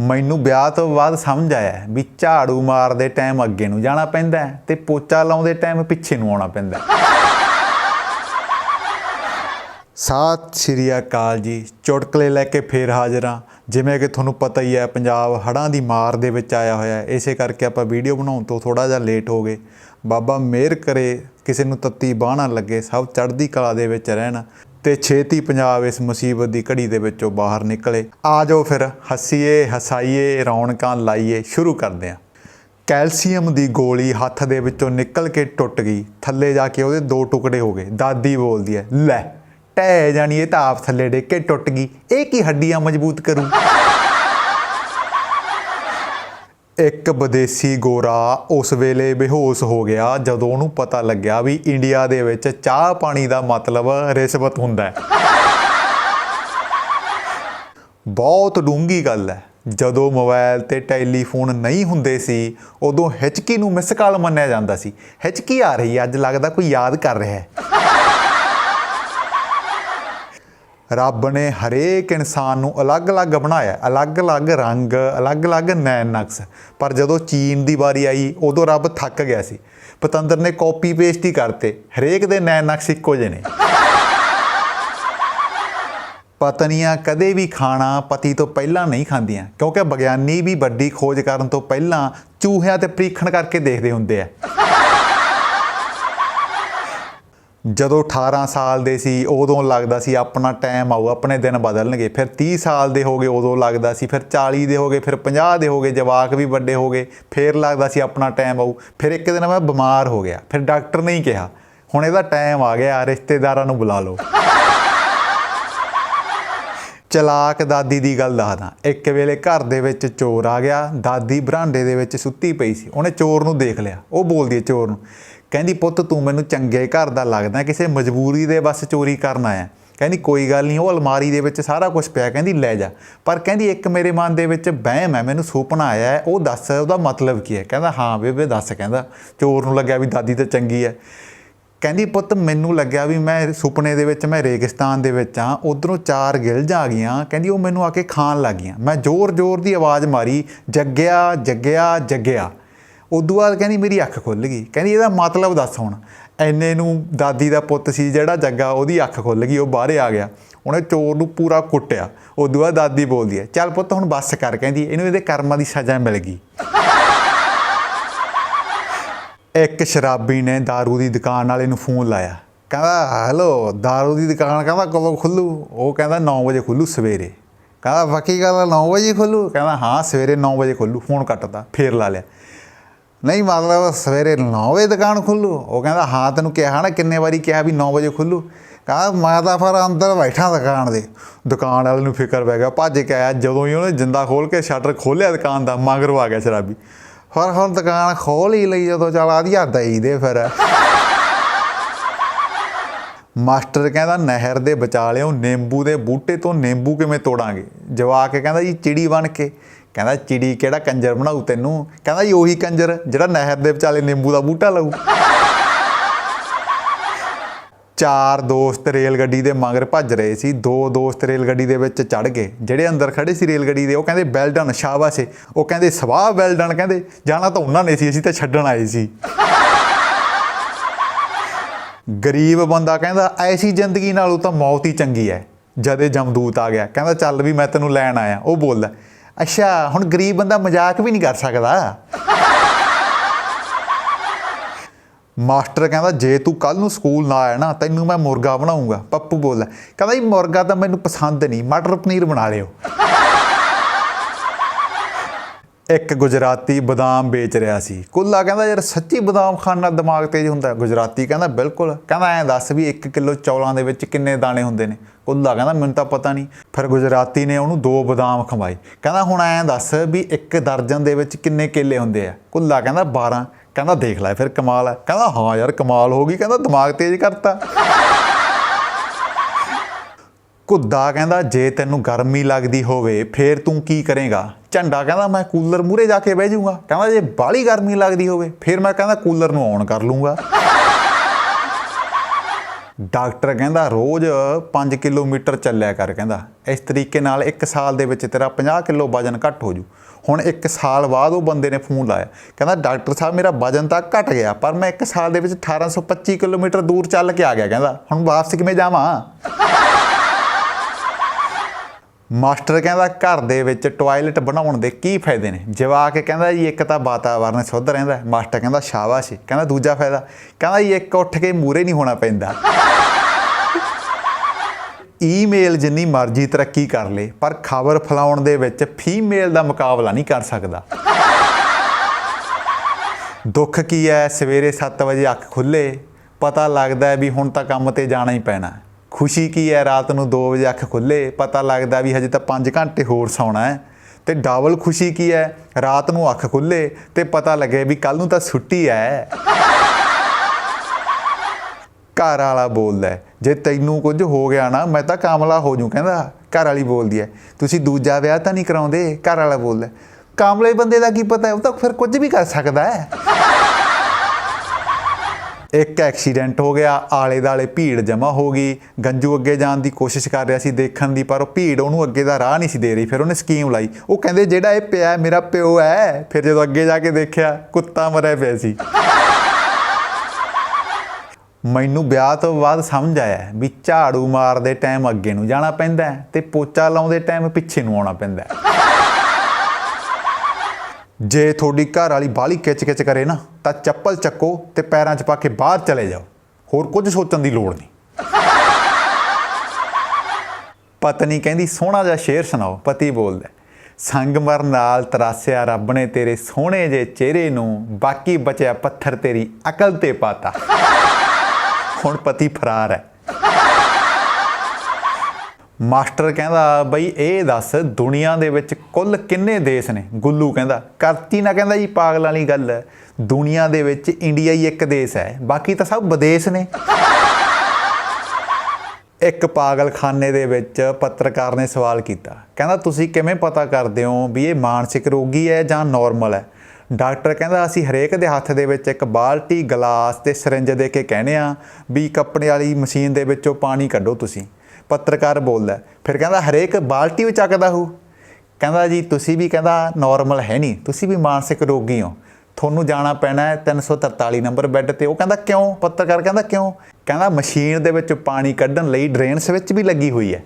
ਮੈਨੂੰ ਵਿਆਹ ਤੋਂ ਬਾਅਦ ਸਮਝ ਆਇਆ ਵੀ ਝਾੜੂ ਮਾਰਦੇ ਟਾਈਮ ਅੱਗੇ ਨੂੰ ਜਾਣਾ ਪੈਂਦਾ ਹੈ ਤੇ ਪੋਚਾ ਲਾਉਂਦੇ ਟਾਈਮ ਪਿੱਛੇ ਨੂੰ ਆਉਣਾ ਪੈਂਦਾ ਹੈ। ਸਤਿ ਸ਼੍ਰੀ ਅਕਾਲ ਜੀ। ਚੁਟਕਲੇ ਲੈ ਕੇ ਫੇਰ ਹਾਜ਼ਰ ਹਾਂ। ਜਿਵੇਂ ਕਿ ਤੁਹਾਨੂੰ ਪਤਾ ਹੀ ਹੈ, ਪੰਜਾਬ ਹੜ੍ਹਾਂ ਦੀ ਮਾਰ ਦੇ ਵਿੱਚ ਆਇਆ ਹੋਇਆ ਹੈ। ਇਸੇ ਕਰਕੇ ਆਪਾਂ ਵੀਡੀਓ ਬਣਾਉਣ ਤੋਂ ਥੋੜਾ ਜਿਹਾ ਲੇਟ ਹੋ ਗਏ। ਬਾਬਾ ਮਿਹਰ ਕਰੇ, ਕਿਸੇ ਨੂੰ ਤੱਤੀ ਬਾਹ ਨਾ ਲੱਗੇ, ਸਭ ਚੜ੍ਹਦੀ ਕਲਾ ਦੇ ਵਿੱਚ ਰਹਿਣ। ਤੇ ਛੇਤੀ ਪੰਜਾਬ ਇਸ ਮੁਸੀਬਤ ਦੀ ਘੜੀ ਦੇ ਵਿੱਚੋਂ ਬਾਹਰ ਨਿਕਲੇ। ਆ ਜਾਓ ਫਿਰ, ਹੱਸੀਏ, ਹਸਾਈਏ, ਰੌਣਕਾਂ ਲਾਈਏ, ਸ਼ੁਰੂ ਕਰਦੇ ਹਾਂ। ਕੈਲਸ਼ੀਅਮ ਦੀ ਗੋਲੀ ਹੱਥ ਦੇ ਵਿੱਚੋਂ ਨਿਕਲ ਕੇ ਟੁੱਟ ਗਈ। ਥੱਲੇ ਜਾ ਕੇ ਉਹਦੇ ਦੋ ਟੁਕੜੇ ਹੋ ਗਏ। ਦਾਦੀ ਬੋਲਦੀ ਹੈ, ਲੈ ਟਹਿ ਜਾਣੀ, ਇਹ ਤਾਂ ਆਪ ਥੱਲੇ ਡਿੱਗ ਕੇ ਟੁੱਟ ਗਈ। ਇਹ ਕੀ ਹੱਡੀਆਂ ਮਜ਼ਬੂਤ ਕਰੂ? ਇੱਕ ਵਿਦੇਸੀ ਗੋਰਾ ਉਸ ਵੇਲੇ ਬੇਹੋਸ਼ ਹੋ ਗਿਆ ਜਦੋਂ ਉਹਨੂੰ ਪਤਾ ਲੱਗਿਆ ਵੀ ਇੰਡੀਆ ਦੇ ਵਿੱਚ ਚਾਹ ਪਾਣੀ ਦਾ ਮਤਲਬ ਰਿਸ਼ਵਤ ਹੁੰਦਾ ਹੈ। ਬਹੁਤ ਡੂੰਗੀ ਗੱਲ ਹੈ। ਜਦੋਂ ਮੋਬਾਈਲ ਤੇ ਟੈਲੀਫੋਨ ਨਹੀਂ ਹੁੰਦੇ ਸੀ, ਉਦੋਂ ਹਿਚਕੀ ਨੂੰ ਮਿਸ ਕਾਲ ਮੰਨਿਆ ਜਾਂਦਾ ਸੀ। ਹਿਚਕੀ ਆ ਰਹੀ ਅੱਜ ਲੱਗਦਾ ਕੋਈ ਯਾਦ ਕਰ ਰਿਹਾ ਹੈ। ਰੱਬ ਨੇ ਹਰੇਕ ਇਨਸਾਨ ਨੂੰ ਅਲੱਗ-ਅਲੱਗ ਬਣਾਇਆ, ਅਲੱਗ-ਅਲੱਗ ਰੰਗ, ਅਲੱਗ-ਅਲੱਗ ਨੈਣ ਨਕਸ਼। ਪਰ ਜਦੋਂ ਚੀਨ ਦੀ ਵਾਰੀ ਆਈ, ਉਦੋਂ ਰੱਬ ਥੱਕ ਗਿਆ ਸੀ। ਪਤੰਦਰ ਨੇ ਕਾਪੀ ਪੇਸਟ ਹੀ ਕਰਤੇ। ਹਰੇਕ ਦੇ ਨੈਣ ਨਕਸ਼ ਇੱਕੋ ਜਿਹੇ ਨੇ। ਪਤਨੀਆਂ ਕਦੇ ਵੀ ਖਾਣਾ ਪਤੀ ਤੋਂ ਪਹਿਲਾਂ ਨਹੀਂ ਖਾਂਦੀਆਂ, ਕਿਉਂਕਿ ਵਿਗਿਆਨੀ ਵੀ ਵੱਡੀ ਖੋਜ ਕਰਨ ਤੋਂ ਪਹਿਲਾਂ ਚੂਹਿਆਂ ਤੇ ਪ੍ਰੀਖਣ ਕਰਕੇ ਦੇਖਦੇ ਹੁੰਦੇ ਆ। ਜਦੋਂ 18 ਸਾਲ ਦੇ ਸੀ, ਉਦੋਂ ਲੱਗਦਾ ਸੀ ਆਪਣਾ ਟਾਈਮ ਆਊ, ਆਪਣੇ ਦਿਨ ਬਦਲਣਗੇ। ਫਿਰ 30 ਸਾਲ ਦੇ ਹੋ ਗਏ, ਉਦੋਂ ਲੱਗਦਾ ਸੀ। ਫਿਰ 40 ਦੇ ਹੋ ਗਏ, ਫਿਰ 50 ਦੇ ਹੋ ਗਏ, ਜਵਾਕ ਵੀ ਵੱਡੇ ਹੋ ਗਏ, ਫਿਰ ਲੱਗਦਾ ਸੀ ਆਪਣਾ ਟਾਈਮ ਆਊ। ਫਿਰ ਇੱਕ ਦਿਨ ਮੈਂ ਬਿਮਾਰ ਹੋ ਗਿਆ। ਫਿਰ ਡਾਕਟਰ ਨੇ ਹੀ ਕਿਹਾ, ਹੁਣ ਇਹਦਾ ਟਾਈਮ ਆ ਗਿਆ, ਰਿਸ਼ਤੇਦਾਰਾਂ ਨੂੰ ਬੁਲਾ ਲਓ। ਚਲਾਕ ਦਾਦੀ ਦੀ ਗੱਲ ਦੱਸਦਾ। ਇੱਕ ਵੇਲੇ ਘਰ ਦੇ ਵਿੱਚ ਚੋਰ ਆ ਗਿਆ। ਦਾਦੀ ਬਰਾਂਡੇ ਦੇ ਵਿੱਚ ਸੁੱਤੀ ਪਈ ਸੀ। ਉਹਨੇ ਚੋਰ ਨੂੰ ਦੇਖ ਲਿਆ। ਉਹ ਬੋਲਦੀ ਹੈ ਚੋਰ ਨੂੰ ਕਹਿੰਦੀ, ਪੁੱਤ, ਤੂੰ ਮੈਨੂੰ ਚੰਗੇ ਘਰ ਦਾ ਲੱਗਦਾ, ਕਿਸੇ ਮਜਬੂਰੀ ਦੇ ਬਸ ਚੋਰੀ ਕਰਨ ਆਇਆ। ਕਹਿੰਦੀ, ਕੋਈ ਗੱਲ ਨਹੀਂ, ਉਹ ਅਲਮਾਰੀ ਦੇ ਵਿੱਚ ਸਾਰਾ ਕੁਝ ਪਿਆ, ਕਹਿੰਦੀ, ਲੈ ਜਾ। ਪਰ ਕਹਿੰਦੀ, ਇੱਕ ਮੇਰੇ ਮਨ ਦੇ ਵਿੱਚ ਵਹਿਮ ਹੈ, ਮੈਨੂੰ ਸੁਪਨਾ ਆਇਆ ਹੈ, ਉਹ ਦੱਸ, ਉਹਦਾ ਮਤਲਬ ਕੀ ਹੈ? ਕਹਿੰਦਾ, ਹਾਂ ਬੇਬੇ, ਦੱਸ, ਕਹਿੰਦਾ। ਚੋਰ ਨੂੰ ਲੱਗਿਆ ਵੀ ਦਾਦੀ ਤਾਂ ਚੰਗੀ ਹੈ। ਕਹਿੰਦੀ, ਪੁੱਤ, ਮੈਨੂੰ ਲੱਗਿਆ ਵੀ ਮੈਂ ਸੁਪਨੇ ਦੇ ਵਿੱਚ, ਮੈਂ ਰੇਗਿਸਤਾਨ ਦੇ ਵਿੱਚ ਆ ਉਧਰੋਂ ਚਾਰ ਗਿਲਜਾਂ ਆ ਗਈਆਂ। ਕਹਿੰਦੀ, ਉਹ ਮੈਨੂੰ ਆ ਕੇ ਖਾਣ ਲੱਗ ਗਈਆਂ। ਮੈਂ ਜ਼ੋਰ-ਜ਼ੋਰ ਦੀ ਆਵਾਜ਼ ਮਾਰੀ, ਜੱਗਿਆ ਜੱਗਿਆ ਜੱਗਿਆ। ਉਦੋਂ ਬਾਅਦ ਕਹਿੰਦੀ ਮੇਰੀ ਅੱਖ ਖੁੱਲ ਗਈ ਕਹਿੰਦੀ ਇਹਦਾ ਮਤਲਬ ਦੱਸ ਹੁਣ ਐਨੇ ਨੂੰ ਦਾਦੀ ਦਾ ਪੁੱਤ ਸੀ ਜਿਹੜਾ ਜੱਗਾ ਉਹਦੀ ਅੱਖ ਖੁੱਲ ਗਈ ਉਹ ਬਾਹਰ ਆ ਗਿਆ ਉਹਨੇ ਚੋਰ ਨੂੰ ਪੂਰਾ ਕੁੱਟਿਆ ਉਦੋਂ ਬਾਅਦ ਦਾਦੀ ਬੋਲਦੀ ਹੈ ਚੱਲ ਪੁੱਤ ਹੁਣ ਬੱਸ ਕਰ ਕਹਿੰਦੀ ਇਹਨੂੰ ਇਹਦੇ ਕਰਮਾਂ ਦੀ ਸਜ਼ਾ ਮਿਲ ਗਈ ਇੱਕ ਸ਼ਰਾਬੀ ਨੇ दारू ਦੀ ਦੁਕਾਨ ਵਾਲੇ ਨੂੰ ਫੋਨ ਲਾਇਆ ਕਹਿੰਦਾ ਹੈਲੋ दारू ਦੀ ਦੁਕਾਨ ਕਹਿੰਦਾ ਕਦੋਂ ਖੁੱਲੂ ਉਹ ਕਹਿੰਦਾ 9 ਵਜੇ ਖੁੱਲੂ ਸਵੇਰੇ ਕਹਿੰਦਾ ਬਾਕੀ ਗੱਲ 9 ਵਜੇ ਖੁੱਲੂ ਕਹਿੰਦਾ ਹਾਂ ਸਵੇਰੇ 9 ਵਜੇ ਖੁੱਲੂ ਫੋਨ ਕੱਟਦਾ ਫੇਰ ਲਾ ਲਿਆ ਨਹੀਂ, ਮਤਲਬ ਸਵੇਰੇ 9 ਵਜੇ ਦੁਕਾਨ ਖੁੱਲੂ। ਉਹ ਕਹਿੰਦਾ, ਹਾਂ, ਤੈਨੂੰ ਕਿਹਾ ਨਾ, ਕਿੰਨੇ ਵਾਰੀ ਕਿਹਾ ਵੀ 9 ਵਜੇ ਖੁੱਲੂ। ਕਹਿੰਦਾ, ਮੈਂ ਤਾਂ ਫਿਰ ਅੰਦਰ ਬੈਠਾ ਦੁਕਾਨ ਦੇ। ਦੁਕਾਨ ਵਾਲੇ ਨੂੰ ਫਿਕਰ ਪੈ ਗਿਆ, ਭੱਜ ਕੇ ਆਇਆ। ਜਦੋਂ ਹੀ ਉਹਨੇ ਜਿੰਦਾ ਖੋਲ ਕੇ ਸ਼ਟਰ ਖੋਲਿਆ ਦੁਕਾਨ ਦਾ, ਮਗਰੋਂ ਆ ਗਿਆ ਸ਼ਰਾਬੀ। ਫਿਰ ਹੁਣ ਦੁਕਾਨ ਖੋਲ ਹੀ ਲਈ ਜਦੋਂ, ਚਲ ਆਦੀਆ ਦਈ ਦੇ ਫਿਰ। ਮਾਸਟਰ ਕਹਿੰਦਾ, ਨਹਿਰ ਦੇ ਵਿਚਾਲਿਓ ਨਿੰਬੂ ਦੇ ਬੂਟੇ ਤੋਂ ਨਿੰਬੂ ਕਿਵੇਂ ਤੋੜਾਂਗੇ? ਜਵਾਕ ਕਹਿੰਦਾ ਜੀ, ਚਿੜੀ ਬਣ ਕੇ। ਕਹਿੰਦਾ ਚਿੜੀ ਕਿਹੜਾ ਕੰਜਰ ਬਣਾਉ ਤੈਨੂੰ? ਕਹਿੰਦਾ ਜੀ ਉਹੀ ਕੰਜਰ ਜਿਹੜਾ ਨਹਿਰ ਦੇ ਵਿਚਾਲੇ ਨਿੰਬੂ ਦਾ ਬੂਟਾ ਲਾਊ। ਚਾਰ ਦੋਸਤ ਰੇਲ ਗੱਡੀ ਦੇ ਮਗਰ ਭੱਜ ਰਹੇ ਸੀ। ਦੋ ਦੋਸਤ ਰੇਲ ਗੱਡੀ ਦੇ ਵਿੱਚ ਚੜ ਗਏ। ਜਿਹੜੇ ਅੰਦਰ ਖੜੇ ਸੀ ਰੇਲ ਗੱਡੀ ਦੇ, ਉਹ ਕਹਿੰਦੇ ਵੈਲ ਡਨ ਸ਼ਾਬਾਸ਼ ਉਹ ਕਹਿੰਦੇ, ਸਵਾਹ ਵੈਲ ਡਨ ਕਹਿੰਦੇ। ਜਾਣਾ ਤਾਂ ਉਹਨਾਂ ਨੇ ਸੀ, ਅਸੀਂ ਤਾਂ ਛੱਡਣ ਆਏ ਸੀ। ਗਰੀਬ ਬੰਦਾ ਕਹਿੰਦਾ, ਐਸੀ ਜ਼ਿੰਦਗੀ ਨਾਲੋਂ ਤਾਂ ਮੌਤ ਹੀ ਚੰਗੀ ਹੈ। ਜਦੇ ਜਮਦੂਤ ਆ ਗਿਆ। ਕਹਿੰਦਾ, ਚੱਲ ਵੀ ਮੈਂ ਤੈਨੂੰ ਲੈਣ ਆਇਆ। ਉਹ ਬੋਲਦਾ ਅੱਛਾ, ਹੁਣ ਗਰੀਬ ਬੰਦਾ ਮਜ਼ਾਕ ਵੀ ਨਹੀਂ ਕਰ ਸਕਦਾ। ਮਾਸਟਰ ਕਹਿੰਦਾ, ਜੇ ਤੂੰ ਕੱਲ ਨੂੰ ਸਕੂਲ ਨਾ ਆਇਆ ਨਾ, ਤੈਨੂੰ ਮੈਂ ਮੁਰਗਾ ਬਣਾਉਂਗਾ। ਪੱਪੂ ਬੋਲਦਾ, ਕਹਿੰਦਾ ਜੀ ਮੁਰਗਾ ਤਾਂ ਮੈਨੂੰ ਪਸੰਦ ਨਹੀਂ, ਮਟਰ ਪਨੀਰ ਬਣਾ ਲਿਓ। ਇੱਕ ਗੁਜਰਾਤੀ ਬਦਾਮ ਵੇਚ ਰਿਹਾ ਸੀ। ਕੁੱਲਾ ਕਹਿੰਦਾ, ਯਾਰ ਸੱਚੀ ਬਦਾਮ ਖਾਣ ਨਾਲ ਦਿਮਾਗ ਤੇਜ਼ ਹੁੰਦਾ ਗੁਜਰਾਤੀ ਕਹਿੰਦਾ, ਬਿਲਕੁਲ। ਕਹਿੰਦਾ, ਐਂ ਦੱਸ ਵੀ 1 ਕਿਲੋ ਚੌਲਾਂ ਦੇ ਵਿੱਚ ਕਿੰਨੇ ਦਾਣੇ ਹੁੰਦੇ ਨੇ? ਕੁੱਲਾ ਕਹਿੰਦਾ, ਮੈਨੂੰ ਤਾਂ ਪਤਾ ਨਹੀਂ। ਫਿਰ ਗੁਜਰਾਤੀ ਨੇ ਉਹਨੂੰ ਦੋ ਬਦਾਮ ਖਵਾਏ। ਕਹਿੰਦਾ, ਹੁਣ ਐਂ ਦੱਸ ਵੀ ਇੱਕ ਦਰਜਨ ਦੇ ਵਿੱਚ ਕਿੰਨੇ ਕੇਲੇ ਹੁੰਦੇ ਆ? ਕੁੱਲਾ ਕਹਿੰਦਾ 12 ਕਹਿੰਦਾ, ਦੇਖ ਲੈ ਫਿਰ ਕਮਾਲ ਹੈ। ਕਹਿੰਦਾ, ਹਾਂ ਯਾਰ ਕਮਾਲ ਹੋ ਗਈ। ਕਹਿੰਦਾ, ਦਿਮਾਗ ਤੇਜ਼ ਕਰਤਾ। ਕੁੱਦਾ ਕਹਿੰਦਾ, ਜੇ ਤੈਨੂੰ ਗਰਮੀ ਲੱਗਦੀ ਹੋਵੇ, ਫੇਰ ਤੂੰ ਕੀ ਕਰੇਗਾ? ਝੰਡਾ ਕਹਿੰਦਾ ਮੈਂ ਕੂਲਰ ਮੂਰੇ ਜਾ ਕੇ ਬਹਿ ਜਾਊਂਗਾ। ਕਹਿੰਦਾ ਜੇ ਬਾਹਲੀ ਗਰਮੀ ਲੱਗਦੀ ਹੋਵੇ, ਫਿਰ ਮੈਂ ਕਹਿੰਦਾ ਕੂਲਰ ਨੂੰ ਔਨ ਕਰ ਲੂੰਗਾ ਡਾਕਟਰ ਕਹਿੰਦਾ, ਰੋਜ਼ 5 ਕਿਲੋਮੀਟਰ ਚੱਲਿਆ ਕਰ, ਕਹਿੰਦਾ। ਇਸ ਤਰੀਕੇ ਨਾਲ 1 ਸਾਲ ਦੇ ਵਿੱਚ ਤੇਰਾ 50 ਕਿਲੋ ਵਜਨ ਘੱਟ ਹੋ ਜੂ। ਹੁਣ 1 ਸਾਲ ਬਾਅਦ ਉਹ ਬੰਦੇ ਨੇ ਫੋਨ ਲਾਇਆ। ਕਹਿੰਦਾ, ਡਾਕਟਰ ਸਾਹਿਬ, ਮੇਰਾ ਵਜਨ ਤਾਂ ਘਟ ਗਿਆ, ਪਰ ਮੈਂ 1 ਸਾਲ ਦੇ ਵਿੱਚ 1825 ਕਿਲੋਮੀਟਰ ਦੂਰ ਚੱਲ ਕੇ ਆ ਗਿਆ, ਕਹਿੰਦਾ। ਹੁਣ ਵਾਪਸ ਕਿਵੇਂ ਜਾਵਾਂ? ਮਾਸਟਰ ਕਹਿੰਦਾ ਘਰ ਦੇ ਵਿੱਚ ਟਾਇਲਟ ਬਣਾਉਣ ਦੇ ਕੀ ਫਾਇਦੇ ਨੇ? ਜਵਾਕ ਕਹਿੰਦਾ ਜੀ, ਇੱਕ ਤਾਂ ਵਾਤਾਵਰਨ ਸ਼ੁੱਧ ਰਹਿੰਦਾ ਮਾਸਟਰ ਕਹਿੰਦਾ ਸ਼ਾਬਾਸ਼ ਕਹਿੰਦਾ ਦੂਜਾ ਫਾਇਦਾ, ਕਹਿੰਦਾ ਜੀ, ਇੱਕ ਉੱਠ ਕੇ ਮੂਰੇ ਨਹੀਂ ਹੋਣਾ ਪੈਂਦਾ। ਈਮੇਲ ਜਿੰਨੀ ਮਰਜ਼ੀ ਤਰੱਕੀ ਕਰ ਲੇ, ਪਰ ਖਬਰ ਫਲਾਉਣ ਦੇ ਵਿੱਚ ਫੀਮੇਲ ਦਾ ਮੁਕਾਬਲਾ ਨਹੀਂ ਕਰ ਸਕਦਾ। ਦੁੱਖ ਕੀ ਹੈ? ਸਵੇਰੇ 7 ਵਜੇ ਅੱਖ ਖੁੱਲੇ ਪਤਾ ਲੱਗਦਾ ਵੀ ਹੁਣ ਤਾਂ ਕੰਮ ਤੇ ਜਾਣਾ ਹੀ ਪੈਣਾ। ਖੁਸ਼ੀ ਕੀ ਹੈ? ਰਾਤ ਨੂੰ 2 ਵਜੇ ਅੱਖ ਖੁੱਲੇ ਪਤਾ ਲੱਗਦਾ ਵੀ ਹਜੇ ਤਾਂ 5 ਘੰਟੇ ਹੋਰ ਸੌਣਾ ਹੈ। ਤੇ ਡਬਲ ਖੁਸ਼ੀ ਕੀ ਹੈ? ਰਾਤ ਨੂੰ ਅੱਖ ਖੁੱਲੇ ਤੇ ਪਤਾ ਲੱਗੇ ਵੀ ਕੱਲ ਨੂੰ ਤਾਂ ਛੁੱਟੀ ਹੈ। ਘਰ ਵਾਲਾ ਬੋਲਦਾ ਜੇ ਤੈਨੂੰ ਕੁਝ ਹੋ ਗਿਆ ਨਾ, ਮੈਂ ਤਾਂ ਕਾਮਲਾ ਹੋ ਜੂ, ਕਹਿੰਦਾ। ਘਰ ਵਾਲੀ ਬੋਲਦੀ ਹੈ, ਤੁਸੀਂ ਦੂਜਾ ਵਿਆਹ ਤਾਂ ਨਹੀਂ ਕਰਾਉਂਦੇ? ਘਰ ਵਾਲਾ ਬੋਲਦਾ ਕਾਮਲੇ ਬੰਦੇ ਦਾ ਕੀ ਪਤਾ ਉਹ ਤਾਂ ਫਿਰ ਕੁਝ ਵੀ ਕਰ ਸਕਦਾ ਹੈ। ਇੱਕ ਐਕਸੀਡੈਂਟ ਹੋ ਗਿਆ, ਆਲੇ ਦਾਲੇ ਭੀੜ ਜਮਾ ਹੋ ਗਈ। ਗੰਜੂ ਅੱਗੇ ਜਾਣ ਦੀ ਕੋਸ਼ਿਸ਼ ਕਰ ਰਿਹਾ ਸੀ ਦੇਖਣ ਦੀ, ਪਰ ਉਹ ਭੀੜ ਉਹਨੂੰ ਅੱਗੇ ਦਾ ਰਾਹ ਨਹੀਂ ਸੀ ਦੇ ਰਹੀ। ਫਿਰ ਉਹਨੇ ਸਕੀਮ ਲਾਈ। ਉਹ ਕਹਿੰਦੇ, ਜਿਹੜਾ ਇਹ ਪਿਆ, ਮੇਰਾ ਪਿਓ ਹੈ। ਫਿਰ ਜਦੋਂ ਅੱਗੇ ਜਾ ਕੇ ਦੇਖਿਆ, ਕੁੱਤਾ ਮਰਿਆ ਪਿਆ ਸੀ। ਮੈਨੂੰ ਵਿਆਹ ਤੋਂ ਬਾਅਦ ਸਮਝ ਆਇਆ ਵੀ ਝਾੜੂ ਮਾਰਦੇ ਟਾਈਮ ਅੱਗੇ ਨੂੰ ਜਾਣਾ ਪੈਂਦਾ ਹੈ ਤੇ ਪੋਚਾ ਲਾਉਂਦੇ ਟਾਈਮ ਪਿੱਛੇ ਨੂੰ ਆਉਣਾ ਪੈਂਦਾ ਜੇ ਤੁਹਾਡੀ ਘਰ ਵਾਲੀ ਬਾਲੀ ਕਿਚ ਕਿਚ ਕਰੇ ਨਾ, ਤਾਂ ਚੱਪਲ ਚੱਕੋ ਤੇ ਪੈਰਾਂ 'ਚ ਪਾ ਕੇ ਬਾਹਰ ਚਲੇ ਜਾਓ। ਹੋਰ ਕੁਝ ਸੋਚਣ ਦੀ ਲੋੜ ਨਹੀਂ। ਪਤਨੀ ਕਹਿੰਦੀ, ਸੋਹਣਾ ਜਿਹਾ ਸ਼ੇਰ ਸੁਣਾਓ। ਪਤੀ ਬੋਲਦਾ ਸੰਗਮਰ ਨਾਲ ਤਰਾਸਿਆ ਰੱਬ ਨੇ ਤੇਰੇ ਸੋਹਣੇ ਜੇ ਚਿਹਰੇ ਨੂੰ, ਬਾਕੀ ਬਚਿਆ ਪੱਥਰ ਤੇਰੀ ਅਕਲ ਤੇ ਪਾਤਾ। ਹੁਣ ਪਤੀ ਫਰਾਰ ਹੈ। ਮਾਸਟਰ ਕਹਿੰਦਾ, ਬਈ ਇਹ ਦੱਸ, ਦੁਨੀਆ ਦੇ ਵਿੱਚ ਕੁੱਲ ਕਿੰਨੇ ਦੇਸ਼ ਨੇ? ਗੁੱਲੂ ਕਹਿੰਦਾ, ਕਰਤੀ ਨਾ ਕਹਿੰਦਾ ਜੀ, ਪਾਗਲ ਵਾਲੀ ਗੱਲ ਹੈ। ਦੁਨੀਆ ਦੇ ਵਿੱਚ ਇੰਡੀਆ ਹੀ ਇੱਕ ਦੇਸ਼ ਹੈ। ਬਾਕੀ ਤਾਂ ਸਭ ਵਿਦੇਸ਼ ਨੇ। ਇੱਕ ਪਾਗਲਖਾਨੇ ਦੇ ਵਿੱਚ ਪੱਤਰਕਾਰ ਨੇ ਸਵਾਲ ਕੀਤਾ। ਕਹਿੰਦਾ, ਤੁਸੀਂ ਕਿਵੇਂ ਪਤਾ ਕਰਦੇ ਹੋ ਵੀ ਇਹ ਮਾਨਸਿਕ ਰੋਗੀ ਹੈ ਜਾਂ ਨਾਰਮਲ ਹੈ? ਡਾਕਟਰ ਕਹਿੰਦਾ, ਅਸੀਂ ਹਰੇਕ ਦੇ ਹੱਥ ਦੇ ਵਿੱਚ ਇੱਕ ਬਾਲਟੀ, ਗਲਾਸ ਤੇ ਸਿਰਿੰਜ ਦੇ ਕੇ ਕਹਿੰਦੇ ਆ ਵੀ ਕੱਪੜੇ ਵਾਲੀ ਮਸ਼ੀਨ ਦੇ ਵਿੱਚੋਂ ਪਾਣੀ ਕੱਢੋ ਤੁਸੀਂ। ਪੱਤਰਕਾਰ ਬੋਲਦਾ ਫਿਰ ਕਹਿੰਦਾ, ਹਰੇਕ ਬਾਲਟੀ ਵਿੱਚ ਚੱਕਦਾ ਹੋ? ਕਹਿੰਦਾ ਜੀ, ਤੁਸੀਂ ਵੀ ਕਹਿੰਦਾ ਨਾਰਮਲ ਹੈ ਨਹੀਂ। ਤੁਸੀਂ ਵੀ ਮਾਨਸਿਕ ਰੋਗੀ ਹੋ। ਤੁਹਾਨੂੰ ਜਾਣਾ ਪੈਣਾ ਹੈ 343 ਨੰਬਰ ਬੈੱਡ ਤੇ। ਉਹ ਕਹਿੰਦਾ, ਕਿਉਂ? ਪੱਤਰਕਾਰ ਕਹਿੰਦਾ, ਕਿਉਂ? ਕਹਿੰਦਾ, ਮਸ਼ੀਨ ਦੇ ਵਿੱਚ ਪਾਣੀ ਕੱਢਣ ਲਈ ਡਰੇਨ ਸਵਿਚ ਵੀ ਲੱਗੀ ਹੋਈ ਹੈ।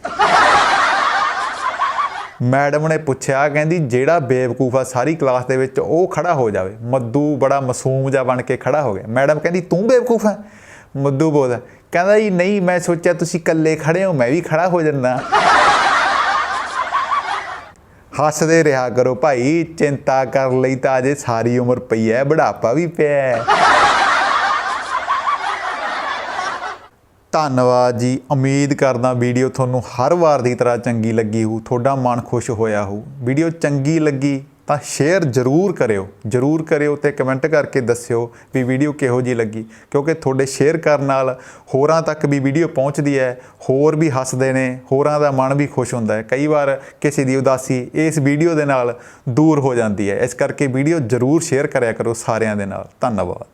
ਮੈਡਮ ਨੇ ਪੁੱਛਿਆ, ਕਹਿੰਦੀ, ਜਿਹੜਾ ਬੇਵਕੂਫ ਆ, ਸਾਰੀ ਕਲਾਸ ਦੇ ਵਿੱਚ ਉਹ ਖੜਾ ਹੋ ਜਾਵੇ। ਮੱਦੂ ਬੜਾ ਮਾਸੂਮ ਜਿਹਾ ਬਣ ਕੇ ਖੜਾ ਹੋ ਗਿਆ। ਮੈਡਮ ਕਹਿੰਦੀ, ਤੂੰ ਬੇਵਕੂਫ ਹੈ? ਮੱਦੂ ਬੋਲਦਾ ਕਹਿੰਦਾ ਜੀ, ਨਹੀਂ, ਮੈਂ ਸੋਚਿਆ ਤੁਸੀਂ ਇਕੱਲੇ ਖੜੇ ਹੋ, ਮੈਂ ਵੀ ਖੜਾ ਹੋ ਜੰਨਾ ਹੱਸਦੇ ਰਿਹਾ ਕਰੋ ਭਾਈ, ਚਿੰਤਾ ਕਰ ਲਈ ਤਾਂ ਅਜੇ ਸਾਰੀ ਉਮਰ ਪਈ ਹੈ ਬੁਢਾਪਾ ਵੀ ਪਿਆ ਹੈ ਧੰਨਵਾਦ ਜੀ, ਉਮੀਦ ਕਰਦਾ ਵੀਡੀਓ ਤੁਹਾਨੂੰ ਹਰ ਵਾਰ ਦੀ ਤਰ੍ਹਾਂ ਚੰਗੀ ਲੱਗੀ ਹੋਊ, ਤੁਹਾਡਾ ਮਨ ਖੁਸ਼ ਹੋਇਆ ਹੋਊ। ਵੀਡੀਓ ਚੰਗੀ ਲੱਗੀ ਤਾਂ ਸ਼ੇਅਰ ਜ਼ਰੂਰ ਕਰਿਓ ਜ਼ਰੂਰ ਕਰਿਓ ਤੇ ਕਮੈਂਟ ਕਰਕੇ ਦੱਸਿਓ ਵੀ ਵੀਡੀਓ ਕਿਹੋ ਜੀ ਲੱਗੀ। ਕਿਉਂਕਿ ਤੁਹਾਡੇ ਸ਼ੇਅਰ ਕਰਨ ਨਾਲ ਹੋਰਾਂ ਤੱਕ ਵੀ ਵੀਡੀਓ ਪਹੁੰਚਦੀ ਹੈ, ਹੋਰ ਵੀ ਹੱਸਦੇ ਨੇ, ਹੋਰਾਂ ਦਾ ਮਨ ਵੀ ਖੁਸ਼ ਹੁੰਦਾ ਹੈ। ਕਈ ਵਾਰ ਕਿਸੇ ਦੀ ਉਦਾਸੀ ਇਸ ਵੀਡੀਓ ਦੇ ਨਾਲ ਦੂਰ ਹੋ ਜਾਂਦੀ ਹੈ। ਇਸ ਕਰਕੇ ਵੀਡੀਓ ਜ਼ਰੂਰ ਸ਼ੇਅਰ ਕਰਿਆ ਕਰੋ ਸਾਰਿਆਂ ਦੇ ਨਾਲ। ਧੰਨਵਾਦ।